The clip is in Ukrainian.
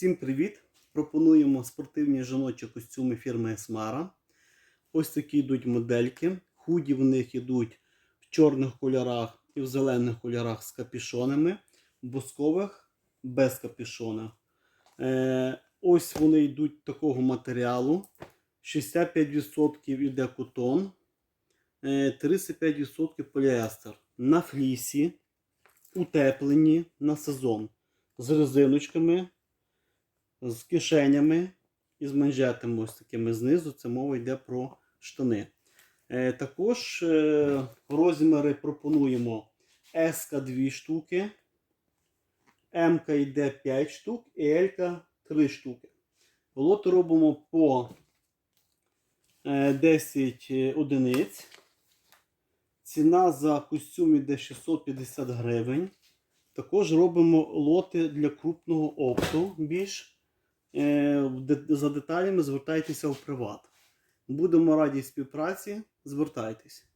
Всім привіт! Пропонуємо спортивні жіночі костюми фірми Esmara. Ось такі йдуть модельки. Худі в них йдуть в чорних кольорах і в зелених кольорах з капішонами, бускових без капішона. Е, ось вони йдуть такого матеріалу. 65% йде котон, е, 35% поліестер. На флісі, утеплені на сезон. З резиночками, з кишенями і з манжетами ось такими знизу. Це мова йде про штани. Е, також е, розміри пропонуємо S 2 штуки, М йде 5 штук і L 3 штуки. Лоти робимо по е, 10 одиниць. Ціна за костюм йде 650 гривень. Також робимо лоти для крупного опту більш. Е, За деталями звертайтеся в приват. Будемо раді співпраці. Звертайтесь.